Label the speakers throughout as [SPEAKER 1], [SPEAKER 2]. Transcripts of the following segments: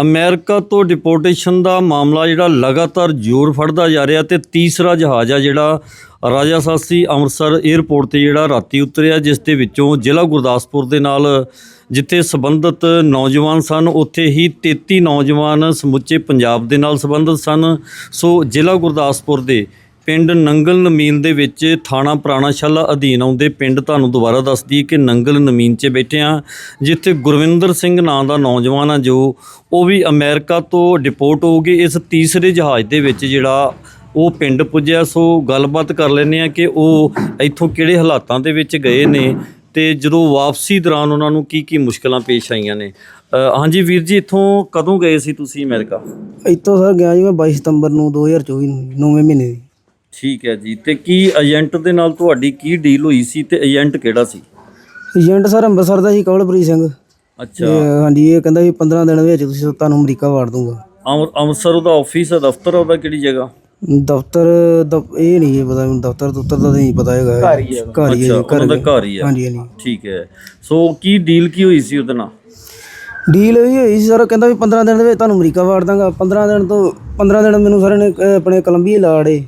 [SPEAKER 1] America ਤੋਂ deportation ਦਾ ਮਾਮਲਾ ਜਿਹੜਾ ਲਗਾਤਾਰ ਜ਼ੋਰ ਫੜਦਾ ਜਾ ਰਿਹਾ ਤੇ ਤੀਸਰਾ ਜਹਾਜ਼ ਆ ਜਿਹੜਾ ਰਾਜਾ ਸਾਸੀ ਅੰਮ੍ਰਿਤਸਰ 에ਅਰਪੋਰਟ ਤੇ ਜਿਹੜਾ ਰਾਤੀ ਉਤਰਿਆ, ਜਿਸ ਦੇ ਵਿੱਚੋਂ ਜ਼ਿਲ੍ਹਾ ਗੁਰਦਾਸਪੁਰ ਦੇ ਨਾਲ ਜਿੱਥੇ ਸੰਬੰਧਿਤ ਨੌਜਵਾਨ ਸਨ, ਉੱਥੇ ਹੀ 33 ਨੌਜਵਾਨ ਸਮੁੱਚੇ ਪੰਜਾਬ ਦੇ ਨਾਲ ਸੰਬੰਧਿਤ ਸਨ। ਸੋ ਜ਼ਿਲ੍ਹਾ ਗੁਰਦਾਸਪੁਰ ਦੇ ਪਿੰਡ ਨੰਗਲ ਨਮੀਨ ਦੇ ਵਿੱਚ ਥਾਣਾ ਪੁਰਾਣਾਸ਼ਾਲਾ ਅਧੀਨ ਆਉਂਦੇ ਪਿੰਡ ਤੁਹਾਨੂੰ ਦੁਬਾਰਾ ਦੱਸ ਦਈਏ ਕਿ ਨੰਗਲ ਨਮੀਨ 'ਚ ਬੈਠੇ ਆ ਜਿੱਥੇ ਗੁਰਵਿੰਦਰ ਸਿੰਘ ਨਾਂ ਦਾ ਨੌਜਵਾਨ ਆ ਜੋ, ਉਹ ਵੀ ਅਮਰੀਕਾ ਤੋਂ ਡਿਪੋਰਟ ਹੋ ਗਏ ਇਸ ਤੀਸਰੇ ਜਹਾਜ਼ ਦੇ ਵਿੱਚ ਜਿਹੜਾ ਉਹ ਪਿੰਡ ਪੁੱਜਿਆ। ਸੋ ਗੱਲਬਾਤ ਕਰ ਲੈਂਦੇ ਆ ਕਿ ਉਹ ਇੱਥੋਂ ਕਿਹੜੇ ਹਾਲਾਤਾਂ ਦੇ ਵਿੱਚ ਗਏ ਨੇ ਤੇ ਜਦੋਂ ਵਾਪਸੀ ਦੌਰਾਨ ਉਹਨਾਂ ਨੂੰ ਕੀ ਕੀ ਮੁਸ਼ਕਲਾਂ ਪੇਸ਼ ਆਈਆਂ ਨੇ। ਹਾਂਜੀ ਵੀਰ ਜੀ, ਇੱਥੋਂ ਕਦੋਂ ਗਏ ਸੀ ਤੁਸੀਂ ਅਮਰੀਕਾ?
[SPEAKER 2] ਇੱਥੋਂ ਸਰ ਗਿਆ ਜੀ ਮੈਂ 22 ਸਤੰਬਰ ਨੂੰ 2024 ਨੂੰ, ਨੌਵੇਂ ਮਹੀਨੇ ਦੀ।
[SPEAKER 1] ਠੀਕ ਹੈ ਜੀ। ਤੇ ਕੀ ਏਜੰਟ ਦੇ ਨਾਲ ਤੁਹਾਡੀ ਕੀ ਡੀਲ ਹੋਈ ਸੀ ਤੇ ਏਜੰਟ ਕਿਹੜਾ ਸੀ?
[SPEAKER 2] ਏਜੰਟ ਸਰ ਅੰਮ੍ਰਿਤਸਰ ਦਾ ਸੀ ਕਵਲਪ੍ਰੀਤ ਸਿੰਘ।
[SPEAKER 1] ਅੱਛਾ।
[SPEAKER 2] ਹਾਂਜੀ ਇਹ ਕਹਿੰਦਾ ਵੀ 15 ਦਿਨ ਵਿੱਚ ਤੁਸੀਂ ਤੁਹਾਨੂੰ ਅਮਰੀਕਾ ਵਾੜ ਦੂੰਗਾ।
[SPEAKER 1] ਅੰਮ੍ਰਿ- ਅੰਮ੍ਰਿਤਸਰ ਉਹਦਾ ਆਫਿਸ ਹੈ ਦਫ਼ਤਰ ਉਹਦਾ ਕਿਹੜੀ ਜਗ੍ਹਾ?
[SPEAKER 2] ਦਫ਼ਤਰ ਦਫ਼- ਇਹ ਨਹੀਂ ਪਤਾ ਮੈਨੂੰ ਦਫ਼ਤਰ ਦੁੱਤਰ ਦਾ ਨਹੀਂ ਪਤਾ ਹੈਗਾ। ਘਰ ਹੀ ਹੈ ਘਰ ਹੀ ਹੈ
[SPEAKER 1] ਅੱਛਾ
[SPEAKER 2] ਜੀ, ਘਰ
[SPEAKER 1] ਉਹਨਾਂ ਦਾ
[SPEAKER 2] ਹੀ ਹੈ।
[SPEAKER 1] ਘਰ ਹੀ ਹੈ।
[SPEAKER 2] ਹਾਂਜੀ ਹਾਂਜੀ।
[SPEAKER 1] ਠੀਕ ਹੈ। ਸੋ ਕੀ ਡੀਲ ਕੀ ਹੋਈ ਸੀ ਉਹਦੇ ਨਾਲ?
[SPEAKER 2] ਡੀਲ ਇਹ ਹੋਈ ਸੀ ਸਰ ਕਹਿੰਦਾ ਵੀ 15 ਦਿਨ ਦੇ ਵਿੱਚ ਤੁਹਾਨੂੰ ਅਮਰੀਕਾ ਵਾੜ ਦਾਂਗਾ। 15 ਦਿਨ ਤੋਂ 15 ਦਿਨ ਮੈਨੂੰ ਸਰ ਨੇ ਅਹ, ਆਪਣੇ ਕੋਲੰਬੀਆ ਲਾੜੇ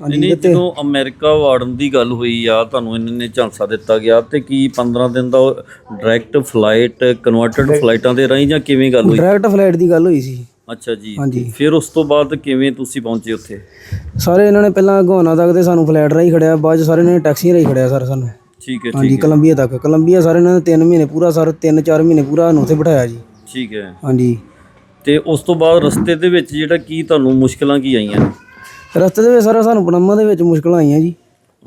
[SPEAKER 1] ਨਹੀਂ ਨਹੀਂ ਜਦੋਂ ਅਮਰੀਕਾ ਵਾੜਨ ਦੀ ਗੱਲ ਹੋਈ ਆ ਤੁਹਾਨੂੰ ਇਹਨਾਂ ਨੇ ਝਾਂਸਾ ਦਿੱਤਾ ਗਿਆ ਤੇ ਕੀ 15 ਦਿਨ ਦਾ ਡਾਇਰੈਕਟ ਫਲਾਈਟ ਕਨਵਰਟਡ ਫਲਾਈਟਾਂ ਦੇ ਰਾਹੀਂ ਜਾਂ ਕਿਵੇਂ ਗੱਲ ਹੋਈ?
[SPEAKER 2] ਡਾਇਰੈਕਟ ਫਲਾਈਟ ਦੀ ਗੱਲ ਹੋਈ ਸੀ।
[SPEAKER 1] ਅੱਛਾ ਜੀ
[SPEAKER 2] ਹਾਂਜੀ।
[SPEAKER 1] ਫਿਰ ਉਸ ਤੋਂ ਬਾਅਦ ਕਿਵੇਂ ਤੁਸੀਂ ਪਹੁੰਚੇ ਉੱਥੇ?
[SPEAKER 2] ਸਾਰੇ ਇਹਨਾਂ ਨੇ ਪਹਿਲਾਂ ਗਵਾਨਾ ਤੱਕ ਤੇ ਸਾਨੂੰ ਫਲਾਈਟ ਰਾਹੀਂ ਖੜਿਆ ਬਾਅਦ ਚ ਸਾਰੇ ਇਹਨਾਂ ਨੇ ਟੈਕਸੀ ਰਾਹੀਂ ਖੜਿਆ ਸਰ ਸਾਨੂੰ।
[SPEAKER 1] ਠੀਕ ਹੈ
[SPEAKER 2] ਹਾਂਜੀ
[SPEAKER 1] ਠੀਕ ਹੈ।
[SPEAKER 2] ਕੋਲੰਬੀਆ ਤੱਕ। ਕੋਲੰਬੀਆ ਸਾਰੇ ਇਹਨਾਂ ਨੇ 3 ਮਹੀਨੇ ਪੂਰਾ ਸਰ 3-4 ਮਹੀਨੇ ਪੂਰਾ ਸਾਨੂੰ ਉੱਥੇ ਬਿਠਾਇਆ ਜੀ।
[SPEAKER 1] ਠੀਕ ਹੈ।
[SPEAKER 2] ਹਾਂਜੀ।
[SPEAKER 1] ਤੇ ਉਸ ਤੋਂ ਬਾਅਦ ਰਸਤੇ ਦੇ ਵਿੱਚ ਜਿਹੜਾ ਕੀ ਤੁਹਾਨੂੰ ਮੁਸ਼ਕਲਾਂ ਕੀ ਆਈਆਂ?
[SPEAKER 2] ਰਸਤੇ ਦੇ ਵਿੱਚ ਸਰ ਸਾਨੂੰ ਪਨਾਮਾ ਦੇ ਵਿੱਚ ਮੁਸ਼ਕਲਾਂ ਆਈਆਂ ਜੀ।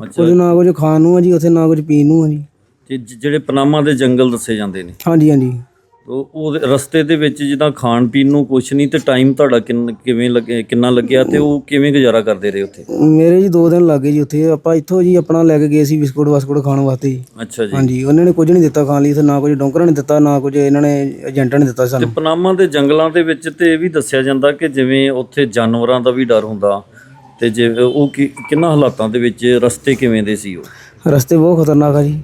[SPEAKER 1] ਅੱਛਾ।
[SPEAKER 2] ਕੁਝ ਨਾ ਕੁਝ ਖਾਣ ਨੂੰ ਆ ਜੀ ਉੱਥੇ ਨਾ ਕੁਝ ਪੀਣ ਨੂੰ ਆ ਜੀ।
[SPEAKER 1] ਤੇ ਜ- ਜਿਹੜੇ ਪਨਾਮਾ ਦੇ ਜੰਗਲ ਦੱਸੇ ਜਾਂਦੇ ਨੇ?
[SPEAKER 2] ਹਾਂਜੀ ਹਾਂਜੀ।
[SPEAKER 1] ਉਹ ਉਹਦੇ ਰਸਤੇ ਦੇ ਵਿੱਚ ਜਿੱਦਾਂ ਖਾਣ ਪੀਣ ਨੂੰ ਕੁਛ ਨਹੀਂ ਤੇ ਟਾਈਮ ਤੁਹਾਡਾ ਕਿੰਨ- ਕਿਵੇਂ ਲੱਗੇ ਕਿੰਨਾ ਲੱਗਿਆ ਤੇ ਉਹ ਕਿਵੇਂ ਗੁਜ਼ਾਰਾ ਕਰਦੇ ਰਹੇ ਉੱਥੇ?
[SPEAKER 2] ਮੇਰੇ ਜੀ 2 ਦਿਨ ਲੱਗੇ ਜੀ ਉੱਥੇ। ਆਪਾਂ ਇੱਥੋਂ ਜੀ ਆਪਣਾ ਲੈ ਕੇ ਗਏ ਸੀ ਬਿਸਕੁਟ ਵਾਸਕੁਟ ਖਾਣ ਵਾਸਤੇ ਜੀ।
[SPEAKER 1] ਅੱਛਾ ਜੀ।
[SPEAKER 2] ਹਾਂਜੀ ਉਹਨਾਂ ਨੇ ਕੁਝ ਨਹੀਂ ਦਿੱਤਾ ਖਾਣ ਲਈ ਇੱਥੇ ਨਾ ਕੁਝ ਡੋਂਕਰਾਂ ਨੇ ਦਿੱਤਾ ਨਾ ਕੁਝ ਇਹਨਾਂ ਨੇ ਏਜੰਟਾਂ ਨੇ ਦਿੱਤਾ
[SPEAKER 1] ਤੇ
[SPEAKER 2] ਸਾਨੂੰ।
[SPEAKER 1] ਪਨਾਮਾ ਦੇ ਜੰਗਲਾਂ ਦੇ ਵਿੱਚ ਤੇ ਇਹ ਵੀ ਦੱਸਿਆ ਜਾਂਦਾ ਕਿ ਜਿਵੇਂ ਉੱਥੇ ਜਾਨਵਰਾਂ ਦਾ ਵੀ ਡਰ ਹੁੰਦਾ ਤੇ ਜੇ ਉਹ ਕਿ- ਕਿੰਨਾ ਹਾਲਾਤਾਂ ਦੇ ਵਿੱਚ ਰਸਤੇ ਕਿਵੇਂ ਦੇ ਸੀ ਉਹ?
[SPEAKER 2] ਰਸਤੇ ਬਹੁਤ ਖਤਰਨਾਕ ਆ ਜੀ।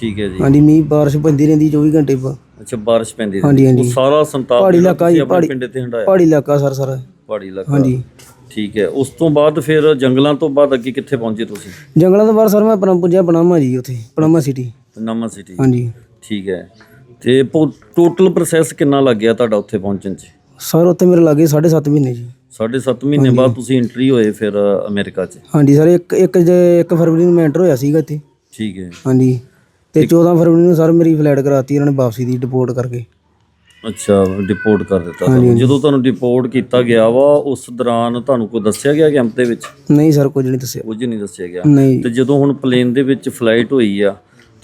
[SPEAKER 1] ਠੀਕ ਹੈ ਜੀ।
[SPEAKER 2] ਹਾਂਜੀ ਮੀਂਹ ਬਾਰਿਸ਼ ਪੈਂਦੀ ਰਹਿੰਦੀ 24 ਘੰਟੇ ਬ-
[SPEAKER 1] ਅੱਛਾ ਬਾਰਿਸ਼ ਪੈਂਦੀ ਸੀ
[SPEAKER 2] ਹਾਂਜੀ।
[SPEAKER 1] ਉਹ ਸਾਰਾ ਸੰਤਾਪ
[SPEAKER 2] ਪਹਾੜੀ
[SPEAKER 1] ਜਿਹੜਾ
[SPEAKER 2] ਇਲਾਕਾ
[SPEAKER 1] ਤੁਸੀਂ
[SPEAKER 2] ਜੀ,
[SPEAKER 1] ਆਪਣੇ
[SPEAKER 2] ਪਹਾੜੀ-
[SPEAKER 1] ਪਿੰਡ ਤੇ ਹੰਡਾਇਆ
[SPEAKER 2] ਪਹਾੜੀ ਇਲਾਕਾ ਸਰ ਸਰ।
[SPEAKER 1] ਪਹਾੜੀ ਇਲਾਕਾ।
[SPEAKER 2] ਹਾਂਜੀ।
[SPEAKER 1] ਠੀਕ ਹੈ। ਉਸ ਤੋਂ ਬਾਅਦ ਫਿਰ ਜੰਗਲਾਂ ਤੋਂ ਬਾਅਦ ਅੱਗੇ ਕਿੱਥੇ ਪਹੁੰਚੇ ਤੁਸੀਂ?
[SPEAKER 2] ਜੰਗਲਾਂ ਤੋਂ ਬਾਹਰ ਸਰ ਮੈਂ ਪਨਮ ਪੁੱਜਿਆ ਪਨਾਮਾ ਜੀ ਉੱਥੇ ਪਨਾਮਾ ਸਿਟੀ।
[SPEAKER 1] Panama city.
[SPEAKER 2] ਹਾਂਜੀ।
[SPEAKER 1] ਠੀਕ ਹੈ। ਤੇ ਟੋਟਲ ਪ੍ਰੋਸੈਸ ਕਿੰਨਾ ਲੱਗ ਗਿਆ ਤੁਹਾਡਾ ਉੱਥੇ ਪਹੁੰਚਣ 'ਚ?
[SPEAKER 2] ਸਰ ਉੱਥੇ ਮੇਰੇ ਲੱਗੇ 7.5 ਮਹੀਨੇ ਜੀ।
[SPEAKER 1] ਸਾਢੇ ਸੱਤ ਮਹੀਨੇ ਬਾਅਦ ਤੁਸੀਂ ਐਂਟਰੀ ਹੋਏ ਫਿਰ ਅਮਰੀਕਾ 'ਚ?
[SPEAKER 2] ਹਾਂਜੀ ਸਰ ਇੱਕ ਇੱਕ ਜੇ- ਇੱਕ ਫਰਵਰੀ ਨੂੰ ਮੈਂ ਐਂਟਰ ਹੋਇਆ ਸੀਗਾ ਇੱਥੇ।
[SPEAKER 1] ਠੀਕ ਹੈ।
[SPEAKER 2] ਹਾਂਜੀ। ਤੇ 14 ਫਰਵਰੀ ਨੂੰ ਸਰ ਮੇਰੀ ਫਲਾਈਟ ਕਰਾਤੀ ਇਹਨਾਂ ਨੇ ਵਾਪਸੀ ਦੀ ਡਿਪੋਰਟ ਕਰਕੇ।
[SPEAKER 1] ਅੱਛਾ ਡਿਪੋਰਟ ਕਰ ਦਿੱਤਾ ਤੁਹਾਨੂੰ। ਜਦੋਂ ਤੁਹਾਨੂੰ ਡਿਪੋਰਟ ਕੀਤਾ ਗਿਆ ਵਾ ਉਸ ਦੌਰਾਨ ਤੁਹਾਨੂੰ ਕੋਈ ਦੱਸਿਆ ਗਿਆ ਕੈਂਪ ਦੇ ਵਿੱਚ?
[SPEAKER 2] ਨਹੀਂ ਸਰ ਕੁਝ ਨਹੀਂ ਦੱਸਿਆ।
[SPEAKER 1] ਕੁਝ ਨਹੀਂ ਦੱਸਿਆ ਗਿਆ।
[SPEAKER 2] ਨਹੀਂ।
[SPEAKER 1] ਤੇ ਜਦੋਂ ਹੁਣ ਪਲੇਨ ਦੇ ਵਿੱਚ ਫਲਾਈਟ ਹੋਈ ਆ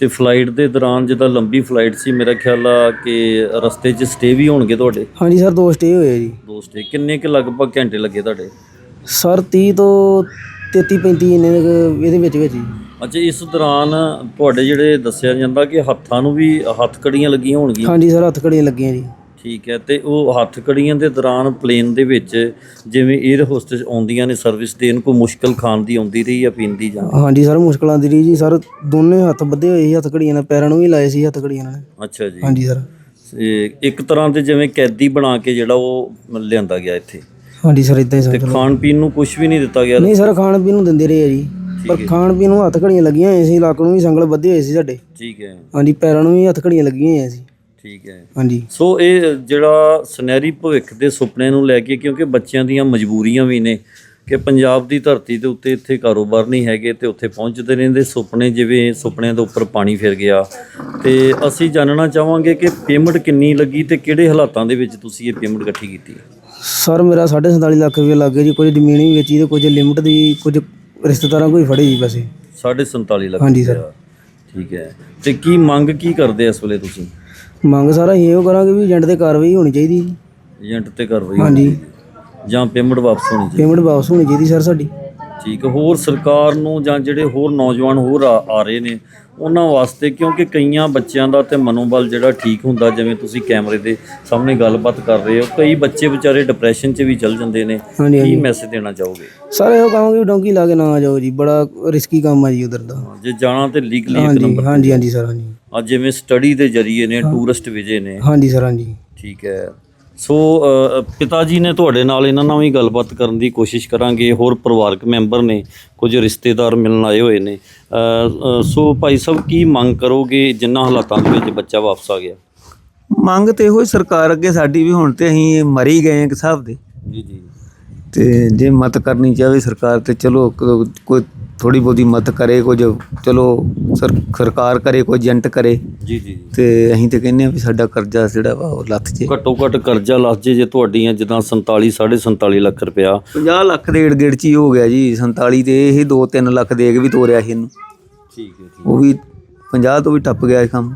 [SPEAKER 1] ਤੇ ਫਲਾਈਟ ਦੇ ਦੌਰਾਨ ਜਿੱਦਾਂ ਲੰਬੀ ਫਲਾਈਟ ਸੀ ਮੇਰਾ ਖਿਆਲ ਆ ਕਿ ਰਸਤੇ 'ਚ ਸਟੇ ਵੀ ਹੋਣਗੇ ਤੁਹਾਡੇ?
[SPEAKER 2] ਹਾਂਜੀ ਸਰ ਦੋ ਸਟੇ ਹੋਏ ਆ ਜੀ।
[SPEAKER 1] ਦੋ ਸਟੇ ਕਿੰਨੇ ਕੁ ਲਗਭਗ ਘੰਟੇ ਲੱਗੇ ਤੁਹਾਡੇ?
[SPEAKER 2] ਸਰ 30 ਤੋਂ 33 35 ਇੰਨੇ ਇਹਦੇ ਵਿੱਚ ਵਿੱਚ ਜੀ।
[SPEAKER 1] ਅੱਛਾ ਇਸ ਦੌਰਾਨ ਤੁਹਾਡੇ ਜਿਹੜੇ ਦੱਸਿਆ ਜਾਂਦਾ ਕਿ ਹੱਥਾਂ ਨੂੰ ਵੀ ਹੱਥ ਕੜੀਆਂ ਲੱਗੀਆਂ ਹੋਣਗੀਆਂ?
[SPEAKER 2] ਹਾਂਜੀ ਸਰ ਹੱਥ ਘੜੀਆਂ ਲੱਗੀਆਂ ਜੀ।
[SPEAKER 1] ਠੀਕ ਹੈ ਤੇ ਉਹ ਹੱਥ ਕੜੀਆਂ ਦੇ ਦੌਰਾਨ ਪਲੇਨ ਦੇ ਵਿੱਚ ਜਿਵੇਂ 에ਅਰ ਹੋਸਟਸ ਆਉਂਦੀਆਂ ਨੇ ਸਰਵਿਸ ਦੇਣ ਕੋਈ ਮੁਸ਼ਕਲ ਖਾਣ ਦੀ ਆਉਂਦੀ ਰਹੀ ਜਾਂ ਪੀਣ ਦੀ ਜਾਂ?
[SPEAKER 2] ਹਾਂਜੀ ਸਰ ਮੁਸ਼ਕਲਾਂ ਦੀ ਰਹੀ ਜੀ ਸਰ ਦੋਨੇ ਹੱਥ ਬੱਧੇ ਹੋਏ ਸੀ ਹੱਥ ਘੜੀਆਂ ਨਾਲ ਪੈਰਾਂ ਨੂੰ ਵੀ ਲਾਏ ਸੀ ਹੱਥ ਘੜੀਆਂ ਨਾਲ।
[SPEAKER 1] ਅੱਛਾ ਜੀ।
[SPEAKER 2] ਹਾਂਜੀ ਸਰ।
[SPEAKER 1] ਇੱਕ ਤਰ੍ਹਾਂ ਦੇ ਜਿਵੇਂ ਕੈਦੀ ਬਣਾ ਕੇ ਜਿਹੜਾ ਉਹ ਲਿਆਂਦਾ ਗਿਆ ਇੱਥੇ?
[SPEAKER 2] ਹਾਂਜੀ ਸਰ ਇਦਾਂ ਹੀ
[SPEAKER 1] ਤੇ
[SPEAKER 2] ਸਰ
[SPEAKER 1] ਖਾਣ ਪੀਣ ਨੂੰ ਕੁਝ ਵੀ ਨਹੀਂ ਦਿੱਤਾ ਗਿਆ?
[SPEAKER 2] ਨਹੀਂ ਸਰ ਖਾਣ ਪੀਣ ਨੂੰ ਦਿੰਦੇ ਰਹੇ ਆ ਜੀ। ਪਰ ਖਾਣ ਪੀਣ ਨੂੰ ਹੱਥ ਘੜੀਆਂ ਲੱਗੀਆਂ ਹੋਈਆਂ ਸੀ ਲੱਕ ਨੂੰ ਵੀ ਸੰਗਲ ਬੱਧੇ ਹੋਏ ਸੀ ਸਾਡੇ।
[SPEAKER 1] ਠੀਕ ਹੈ।
[SPEAKER 2] ਹਾਂਜੀ ਪੈਰਾਂ ਨੂੰ ਵੀ ਹੱਥ ਘੜੀਆਂ ਲੱਗੀਆਂ ਹੋਈਆਂ ਸੀ।
[SPEAKER 1] ਠੀਕ ਹੈ।
[SPEAKER 2] ਹਾਂਜੀ।
[SPEAKER 1] ਸੋ ਇਹ ਜਿਹੜਾ ਸੁਨਹਿਰੀ ਭਵਿੱਖ ਦੇ ਸੁਪਨੇ ਨੂੰ ਲੈ ਕੇ ਕਿਉਂਕਿ ਬੱਚਿਆਂ ਦੀਆਂ ਮਜਬੂਰੀਆਂ ਵੀ ਨੇ ਕਿ ਪੰਜਾਬ ਦੀ ਧਰਤੀ ਦੇ ਉੱਤੇ ਇੱਥੇ ਕਾਰੋਬਾਰ ਨਹੀਂ ਹੈਗੇ ਤੇ ਉੱਥੇ ਪਹੁੰਚਦੇ ਰਹਿੰਦੇ ਸੁਪਨੇ ਜਿਵੇਂ ਸੁਪਨਿਆਂ ਦੇ ਉੱਪਰ ਪਾਣੀ ਫਿਰ ਗਿਆ। ਤੇ ਅਸੀਂ ਜਾਣਨਾ ਚਾਹਾਂਗੇ ਕਿ ਪੇਮੈਂਟ ਕਿੰਨੀ ਲੱਗੀ ਤੇ ਕਿਹੜੇ ਹਾਲਾਤਾਂ ਦੇ ਵਿੱਚ ਤੁਸੀਂ ਇਹ ਪੇਮੈਂਟ ਇਕੱਠੀ ਕੀਤੀ?
[SPEAKER 2] ਸਰ ਮੇਰਾ 47 ਲੱਖ ਰੁਪਏ ਲੱਗ ਗਿਆ ਜੀ। ਕੁਝ ਜ਼ਮੀਨ ਵੀ ਵੇਚੀ ਤੇ ਕੁਝ ਲਿਮਟ ਦੀ ਕੁਝ ਰਿਸ਼ਤੇਦਾਰਾਂ ਕੋਈ ਫੜੇ ਜੀ ਪੈਸੇ।
[SPEAKER 1] 47 ਲੱਖ
[SPEAKER 2] ਹਾਂਜੀ ਸਰ।
[SPEAKER 1] ਠੀਕ ਹੈ। ਤੇ ਕੀ ਮੰਗ ਕੀ ਕਰਦੇ ਇਸ ਵੇਲੇ ਤੁਸੀਂ?
[SPEAKER 2] ਮੰਗ ਸਾਰਾ ਇਹੋ ਕਰਾਂਗੇ ਵੀ ਏਜੰਟ ਤੇ ਕਾਰਵਾਈ ਹੋਣੀ ਚਾਹੀਦੀ। ਜੀ
[SPEAKER 1] ਏਜੰਟ ਤੇ ਕਾਰਵਾਈ
[SPEAKER 2] ਹਾਂਜੀ।
[SPEAKER 1] ਹੋਣੀ ਚਾਹੀਦੀ। ਜਾਂ ਪੇਮੈਂਟ ਵਾਪਸ ਹੋਣੀ ਚਾਹੀਦੀ।
[SPEAKER 2] ਪੇਮੈਂਟ ਵਾਪਸ ਹੋਣੀ ਚਾਹੀਦੀ ਸਰ ਸਾਡੀ।
[SPEAKER 1] ਠੀਕ ਹੈ। ਹੋਰ ਸਰਕਾਰ ਨੂੰ ਜਾਂ ਜਿਹੜੇ ਹੋਰ ਨੌਜਵਾਨ ਹੋਰ ਆ ਆ ਰਹੇ ਨੇ ਉਹਨਾਂ ਵਾਸਤੇ ਕਿਉਂਕਿ ਕਈਆਂ ਬੱਚਿਆਂ ਦਾ ਤੇ ਮਨੋਬਲ ਜਿਹੜਾ ਠੀਕ ਹੁੰਦਾ ਜਿਵੇਂ ਤੁਸੀਂ ਕੈਮਰੇ ਦੇ ਸਾਹਮਣੇ ਗੱਲਬਾਤ ਕਰ ਰਹੇ ਹੋ ਕਈ ਬੱਚੇ ਵਿਚਾਰੇ ਡਿਪਰੈਸ਼ਨ 'ਚ ਵੀ ਚਲ ਜਾਂਦੇ ਨੇ।
[SPEAKER 2] ਹਾਂਜੀ
[SPEAKER 1] ਕੀ
[SPEAKER 2] ਹਾਂਜੀ।
[SPEAKER 1] ਮੈਸੇਜ ਦੇਣਾ ਚਾਹੋਗੇ?
[SPEAKER 2] ਸਰ ਇਹੋ ਕਹਾਂਗੇ ਵੀ ਡੋਂਕੀ ਲਾ ਕੇ ਨਾ ਆ ਜਾਓ ਜੀ ਬੜਾ ਰਿਸਕੀ ਕੰਮ ਆ ਜੀ ਉਧਰ ਦਾ।
[SPEAKER 1] ਜੇ ਜਾਣਾ ਤੇ ਲੀਗਲੀ ਇੱਕ
[SPEAKER 2] ਹਾਂਜੀ
[SPEAKER 1] ਨੰਬਰ
[SPEAKER 2] ਹਾਂਜੀ ਹਾਂਜੀ ਸਰ ਹਾਂਜੀ।
[SPEAKER 1] ਆ ਜਿਵੇਂ ਸਟੱਡੀ ਦੇ ਜਰੀਏ ਨੇ ਟੂਰਿਸਟ ਵਿਜੇ ਨੇ।
[SPEAKER 2] ਹਾਂਜੀ ਸਰ ਹਾਂਜੀ।
[SPEAKER 1] ਠੀਕ ਹੈ। ਸੋ ਪਿਤਾ ਜੀ ਨੇ ਤੁਹਾਡੇ ਨਾਲ ਇਹਨਾਂ ਨਾਲ ਵੀ ਗੱਲਬਾਤ ਕਰਨ ਦੀ ਕੋਸ਼ਿਸ਼ ਕਰਾਂਗੇ। ਹੋਰ ਪਰਿਵਾਰਕ ਮੈਂਬਰ ਨੇ ਕੁਝ ਰਿਸ਼ਤੇਦਾਰ ਮਿਲਣ ਆਏ ਹੋਏ ਨੇ। ਸੋ ਭਾਈ ਸਾਹਿਬ ਕੀ ਮੰਗ ਕਰੋਗੇ? ਜਿੰਨਾ ਹਾਲਾਤਾਂ ਦੇ ਵਿੱਚ ਬੱਚਾ ਵਾਪਸ ਆ ਗਿਆ?
[SPEAKER 3] ਮੰਗ ਤੇ ਇਹੋ ਹੀ ਸਰਕਾਰ ਅੱਗੇ ਸਾਡੀ ਵੀ ਹੁਣ ਤੇ ਅਸੀਂ ਮਰੀ ਗਏ ਇੱਕ ਹਿਸਾਬ ਦੇ।
[SPEAKER 1] ਜੀ ਜੀ।
[SPEAKER 3] ਤੇ ਜੇ ਮਤ ਕਰਨੀ ਚਾਹੇ ਸਰਕਾਰ ਤੇ ਚਲੋ ਕੋਈ ਥੋੜੀ ਬਹੁਤੀ ਮਤ ਕਰੇ ਕੁਝ ਚਲੋ ਸਰ- ਸਰਕਾਰ ਕਰੇ ਕੋਈ ਏਜੰਟ ਕਰੇ।
[SPEAKER 1] ਜੀ ਜੀ
[SPEAKER 3] ਤੇ ਅਸੀਂ ਤੇ ਕਹਿੰਦੇ ਆ ਵੀ ਸਾਡਾ ਕਰਜ਼ਾ ਜਿਹੜਾ ਵਾ ਉਹ ਲੱਥ ਜੇ।
[SPEAKER 1] ਘੱਟੋ ਘੱਟ ਕਰਜ਼ਾ ਲੱਥ ਜੇ ਜੇ ਤੁਹਾਡੀਆਂ ਜਿੱਦਾਂ 47 47 ਲੱਖ ਰੁਪਇਆ।
[SPEAKER 3] 50 ਲੱਖ ਦੇ ਏੜ ਗੇੜ ਚ ਹੀ ਹੋ ਗਿਆ ਜੀ 47 ਤੇ ਇਹ 2-3 ਲੱਖ ਦੇ ਕੇ ਵੀ ਤੋਰਿਆ ਸੀ ਇਹਨੂੰ।
[SPEAKER 1] ਠੀਕ ਹੈ ਜੀ।
[SPEAKER 3] ਉਹ ਵੀ 50 ਤੋਂ ਵੀ ਟੱਪ ਗਿਆ ਇਹ ਕੰਮ।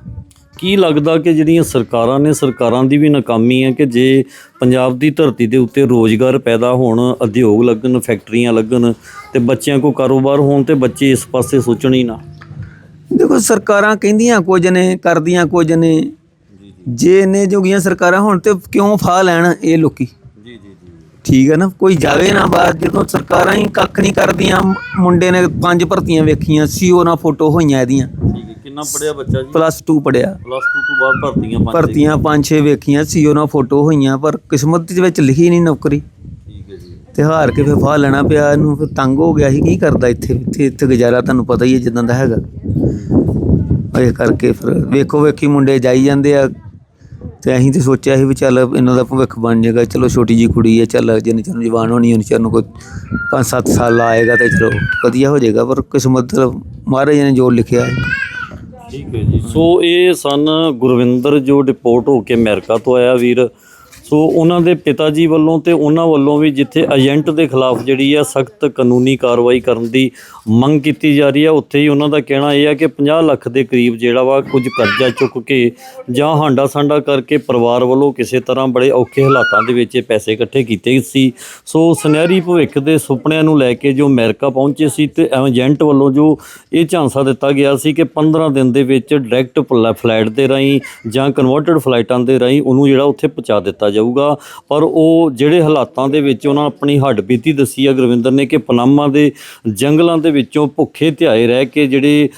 [SPEAKER 1] ਕੀ ਲੱਗਦਾ ਕਿ ਜਿਹੜੀਆਂ ਸਰਕਾਰਾਂ ਨੇ ਸਰਕਾਰਾਂ ਦੀ ਵੀ ਨਾਕਾਮੀ ਹੈ ਕਿ ਜੇ ਪੰਜਾਬ ਦੀ ਧਰਤੀ ਦੇ ਉੱਤੇ ਰੋਜ਼ਗਾਰ ਪੈਦਾ ਹੋਣ ਉਦਯੋਗ ਲੱਗਣ ਫੈਕਟਰੀਆਂ ਲੱਗਣ ਤੇ ਬੱਚਿਆਂ ਕੋ ਕਾਰੋਬਾਰ ਹੋਣ ਤੇ ਬੱਚੇ ਇਸ ਪਾਸੇ ਸੋਚਣ ਹੀ ਨਾ।
[SPEAKER 3] ਦੇਖੋ ਸਰਕਾਰਾਂ ਕਹਿੰਦੀਆਂ ਕੁਝ ਨੇ ਕਰਦੀਆਂ ਕੁਝ ਨੇ। ਜੇ ਇੰਨੇ ਜੋਗੀਆਂ ਸਰਕਾਰਾਂ ਹੁਣ ਤੇ ਕਿਉਂ ਫਾ ਲੈਣ ਇਹ ਲੋਕੀ?
[SPEAKER 1] ਜੀ ਜੀ ਜੀ।
[SPEAKER 3] ਠੀਕ ਹੈ ਨਾ? ਕੋਈ ਜਾਵੇ ਨਾ ਬਾਹਰ ਜਦੋਂ ਸਰਕਾਰਾਂ ਹੀ ਕੱਖ ਨਹੀਂ ਕਰਦੀਆਂ ਮੁੰਡੇ ਨੇ ਪੰਜ ਭਰਤੀਆਂ ਵੇਖੀਆਂ ਸੀਓ ਨਾਲ ਫੋਟੋ ਹੋਈਆਂ ਇਹਦੀਆਂ।
[SPEAKER 1] ਠੀਕ ਹੈ ਕਿੰਨਾ ਪੜਿਆ ਬੱਚਾ ਜੀ?
[SPEAKER 3] ਪਲੱਸ 2 ਪੜਿਆ
[SPEAKER 1] ਪਲੱਸ 2 ਤੋਂ ਬਾਅਦ ਭਰਤੀਆਂ ਪੰਜ
[SPEAKER 3] ਭਰਤੀਆਂ ਪੰਜ ਛੇ ਵੇਖੀਆਂ ਸੀਓ ਨਾਲ ਫੋਟੋ ਹੋਈਆਂ ਪਰ ਕਿਸਮਤ ਦੇ ਵਿੱਚ ਲਿਖੀ ਨਹੀਂ ਨੌਕਰੀ। ਤੇ ਹਾਰ ਕੇ ਫਿਰ ਫਾ ਲੈਣਾ ਪਿਆ ਇਹਨੂੰ ਫਿਰ ਤੰਗ ਹੋ ਗਿਆ ਸੀ ਕੀ ਕਰਦਾ ਇੱਥੇ? ਇੱਥੇ ਇੱਥੇ ਗੁਜ਼ਾਰਾ ਤੁਹਾਨੂੰ ਪਤਾ ਹੀ ਹੈ ਜਿੱਦਾਂ ਦਾ ਹੈਗਾ। ਇਹ ਕਰਕੇ ਫਿਰ ਵੇਖੋ ਵੇਖੀ ਮੁੰਡੇ ਜਾਈ ਜਾਂਦੇ ਆ ਤੇ ਅਸੀਂ ਤੇ ਸੋਚਿਆ ਸੀ ਵੀ ਚੱਲ ਇਹਨਾਂ ਦਾ ਭਵਿੱਖ ਬਣ ਜਾਏਗਾ ਚਲੋ ਛੋਟੀ ਜੀ ਕੁੜੀ ਹੈ ਚੱਲ ਜਿੰਨੇ ਚਿਰ ਨੂੰ ਜਵਾਨ ਹੋਣੀ ਉਹਨੇ ਚਿਰ ਨੂੰ ਕੋਈ 5-7 ਸਾਲ ਆਏਗਾ ਤੇ ਚਲੋ ਵਧੀਆ ਹੋ ਜਾਏਗਾ ਪਰ ਕਿਸਮਤ ਮਹਾਰਾਜ ਨੇ ਜੋ ਲਿਖਿਆ ਹੈ।
[SPEAKER 1] ਠੀਕ ਹੈ ਜੀ। ਸੋ ਇਹ ਸਨ ਗੁਰਵਿੰਦਰ ਜੋ ਡਿਪੋਰਟ ਹੋ ਕੇ ਅਮਰੀਕਾ ਤੋਂ ਆਇਆ ਵੀਰ। ਸੋ ਉਹਨਾਂ ਦੇ ਪਿਤਾ ਜੀ ਵੱਲੋਂ ਤੇ ਉਹਨਾਂ ਵੱਲੋਂ ਵੀ ਜਿੱਥੇ ਏਜੰਟ ਦੇ ਖਿਲਾਫ ਜਿਹੜੀ ਆ ਸਖਤ ਕਾਨੂੰਨੀ ਕਾਰਵਾਈ ਕਰਨ ਦੀ ਮੰਗ ਕੀਤੀ ਜਾ ਰਹੀ ਆ, ਉੱਥੇ ਹੀ ਉਹਨਾਂ ਦਾ ਕਹਿਣਾ ਇਹ ਆ ਕਿ 50 ਲੱਖ ਦੇ ਕਰੀਬ ਜਿਹੜਾ ਵਾ ਕੁਝ ਕਰਜ਼ਾ ਚੁੱਕ ਕੇ ਜਾਂ ਹਾਂਡਾ ਸਾਂਡਾ ਕਰਕੇ ਪਰਿਵਾਰ ਵੱਲੋਂ ਕਿਸੇ ਤਰ੍ਹਾਂ ਬੜੇ ਔਖੇ ਹਾਲਾਤਾਂ ਦੇ ਵਿੱਚ ਇਹ ਪੈਸੇ ਇਕੱਠੇ ਕੀਤੇ ਸੀ। ਸੋ ਸੁਨਹਿਰੀ ਭਵਿੱਖ ਦੇ ਸੁਪਨਿਆਂ ਨੂੰ ਲੈ ਕੇ ਜੋ ਅਮਰੀਕਾ ਪਹੁੰਚੇ ਸੀ ਤੇ ਏਜੰਟ ਵੱਲੋਂ ਜੋ ਇਹ ਝਾਂਸਾ ਦਿੱਤਾ ਗਿਆ ਸੀ ਕਿ 15 ਦਿਨ ਦੇ ਵਿੱਚ ਡਾਇਰੈਕਟ ਫਲਾਈਟ ਦੇ ਰਾਹੀਂ ਜਾਂ ਕਨਵਰਟਡ ਫਲਾਈਟਾਂ ਦੇ ਰਾਹੀਂ ਉਹਨੂੰ ਜਿਹੜਾ ਉੱਥੇ ਪਹੁੰਚਾ ਦਿੱਤਾ ਜਾਊਗਾ। ਪਰ ਉਹ ਜਿਹੜੇ ਹਾਲਾਤਾਂ ਦੇ ਵਿੱਚ ਉਹਨਾਂ ਆਪਣੀ ਹੱਡਬੀਤੀ ਦੱਸੀ ਆ ਗੁਰਵਿੰਦਰ ਨੇ ਕਿ ਪਨਾਮਾ ਦੇ ਜੰਗਲਾਂ ਦੇ ਵਿੱਚੋਂ ਭੁੱਖੇ ਧਿਆਏ ਰਹਿ ਕੇ ਜਿਹੜੇ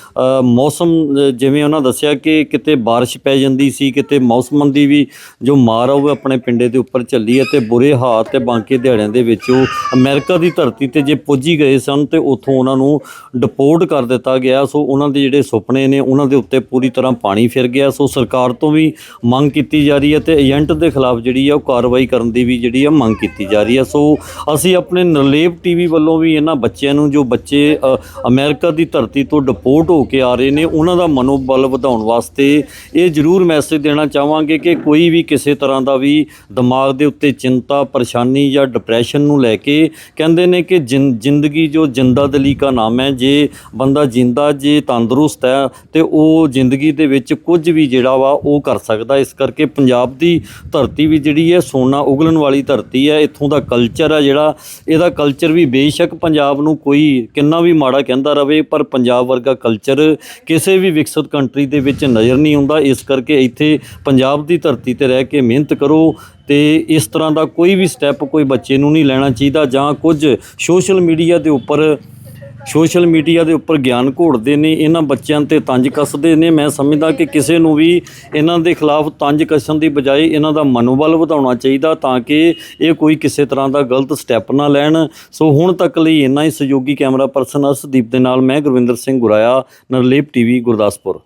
[SPEAKER 1] ਮੌਸਮ ਜਿਵੇਂ ਉਹਨਾਂ ਦੱਸਿਆ ਕਿ ਕਿਤੇ ਬਾਰਿਸ਼ ਪੈ ਜਾਂਦੀ ਸੀ, ਕਿਤੇ ਮੌਸਮਾਂ ਦੀ ਵੀ ਜੋ ਮਾਰ ਆ ਉਹ ਆਪਣੇ ਪਿੰਡੇ ਦੇ ਉੱਪਰ ਚੱਲੀ ਹੈ ਤੇ ਬੁਰੇ ਹਾਲ ਤੇ ਬਾਂਕੇ ਦਿਹਾੜਿਆਂ ਦੇ ਵਿੱਚ ਉਹ ਅਮਰੀਕਾ ਦੀ ਧਰਤੀ ਤੇ ਜੇ ਪੁੱਜੀ ਗਏ ਸਨ ਤੇ ਉੱਥੋਂ ਉਹਨਾਂ ਨੂੰ ਡਿਪੋਰਟ ਕਰ ਦਿੱਤਾ ਗਿਆ। ਸੋ ਉਹਨਾਂ ਦੇ ਜਿਹੜੇ ਸੁਪਨੇ ਨੇ ਉਹਨਾਂ ਦੇ ਉੱਤੇ ਪੂਰੀ ਤਰ੍ਹਾਂ ਪਾਣੀ ਫਿਰ ਗਿਆ। ਸੋ ਸਰਕਾਰ ਤੋਂ ਵੀ ਮੰਗ ਕੀਤੀ ਜਾ ਰਹੀ ਹੈ ਤੇ ਏਜੰਟ ਦੇ ਖਿਲਾਫ ਜਿਹੜੀ ਆ ਉਹ ਕਾਰਵਾਈ ਕਰਨ ਦੀ ਵੀ ਜਿਹੜੀ ਆ ਮੰਗ ਕੀਤੀ ਜਾ ਰਹੀ ਹੈ ਸੋ ਅਸੀਂ ਆਪਣੇ ਨਰਲੇਵ ਟੀਵੀ ਵੱਲੋਂ ਵੀ ਇਹਨਾਂ ਬੱਚਿਆਂ ਨੂੰ ਜੋ ਬੱਚੇ ਅ, ਅਮਰੀਕਾ ਦੀ ਧਰਤੀ ਤੋਂ ਡਿਪੋਰਟ ਹੋ ਕੇ ਆ ਰਹੇ ਨੇ ਉਹਨਾਂ ਦਾ ਮਨੋਬਲ ਵਧਾਉਣ ਵਾਸਤੇ ਇਹ ਜ਼ਰੂਰ ਮੈਸੇਜ ਦੇਣਾ ਚਾਹਾਂਗੇ ਕਿ ਕੋਈ ਵੀ ਕਿਸੇ ਤਰ੍ਹਾਂ ਦਾ ਵੀ ਦਿਮਾਗ ਦੇ ਉੱਤੇ ਚਿੰਤਾ ਪਰੇਸ਼ਾਨੀ ਜਾਂ ਡਿਪਰੈਸ਼ਨ ਨੂੰ ਲੈ ਕੇ ਕਹਿੰਦੇ ਨੇ ਕਿ ਜਿੰ- ਜ਼ਿੰਦਗੀ ਜੋ ਜਿੰਦਾ ਦਿਲੀ ਦਾ ਨਾਮ ਹੈ ਜੇ ਬੰਦਾ ਜਿੰਦਾ ਜੇ ਤੰਦਰੁਸਤ ਹੈ ਤੇ ਉਹ ਜ਼ਿੰਦਗੀ ਦੇ ਵਿੱਚ ਕੁਝ ਵੀ ਜਿਹੜਾ ਵਾ ਉਹ ਕਰ ਸਕਦਾ। ਇਸ ਕਰਕੇ ਪੰਜਾਬ ਦੀ ਧਰਤੀ ਵੀ ਜਿਹੜੀ ਹੈ ਸੋਨਾ ਉਗਲਣ ਵਾਲੀ ਧਰਤੀ ਹੈ, ਇੱਥੋਂ ਦਾ ਕਲਚਰ ਹੈ ਜਿਹੜਾ, ਇਹਦਾ ਕਲਚਰ ਵੀ ਬੇਸ਼ੱਕ ਪੰਜਾਬ ਨੂੰ ਕੋਈ ਕਿੰਨਾ ਵੀ ਮਾੜਾ ਕਹਿੰਦਾ ਰਵੇ, ਪਰ ਪੰਜਾਬ ਵਰਗਾ ਕਲਚਰ ਕਿਸੇ ਵੀ ਵਿਕਸਿਤ ਕੰਟਰੀ ਦੇ ਵਿੱਚ ਨਜ਼ਰ ਨਹੀਂ ਆਉਂਦਾ। ਇਸ ਕਰਕੇ ਇੱਥੇ ਪੰਜਾਬ ਦੀ ਧਰਤੀ ਤੇ ਰਹਿ ਕੇ ਮਿਹਨਤ ਕਰੋ ਤੇ ਇਸ ਤਰ੍ਹਾਂ ਦਾ ਕੋਈ ਵੀ ਸਟੈਪ ਕੋਈ ਬੱਚੇ ਨੂੰ ਨਹੀਂ ਲੈਣਾ ਚਾਹੀਦਾ ਜਾਂ ਕੁਝ ਸੋਸ਼ਲ ਮੀਡੀਆ ਦੇ ਉੱਪਰ ਸੋਸ਼ਲ ਮੀਡੀਆ ਦੇ ਉੱਪਰ ਗਿਆਨ ਘੋੜਦੇ ਨੇ, ਇਹਨਾਂ ਬੱਚਿਆਂ ਤੇ ਤੰਜ ਕੱਸਦੇ ਨੇ। ਮੈਂ ਸਮਝਦਾ ਕਿ ਕਿਸੇ ਨੂੰ ਵੀ ਇਹਨਾਂ ਦੇ ਖਿਲਾਫ ਤੰਜ ਕੱਸਣ ਦੀ ਬਜਾਏ ਇਹਨਾਂ ਦਾ ਮਨੋਬਲ ਵਧਾਉਣਾ ਚਾਹੀਦਾ ਤਾਂ ਕਿ ਇਹ ਕੋਈ ਕਿਸੇ ਤਰ੍ਹਾਂ ਦਾ ਗਲਤ ਸਟੈਪ ਨਾ ਲੈਣ। ਸੋ ਹੁਣ ਤੱਕ ਲਈ ਇੰਨਾ ਹੀ ਸਹਿਯੋਗੀ ਕੈਮਰਾ ਪਰਸਨ ਅਸਦੀਪ ਦੇ ਨਾਲ ਮੈਂ ਗੁਰਵਿੰਦਰ ਸਿੰਘ ਗੁਰਾਇਆ, ਨਰਲੇਪ ਟੀਵੀ, ਗੁਰਦਾਸਪੁਰ।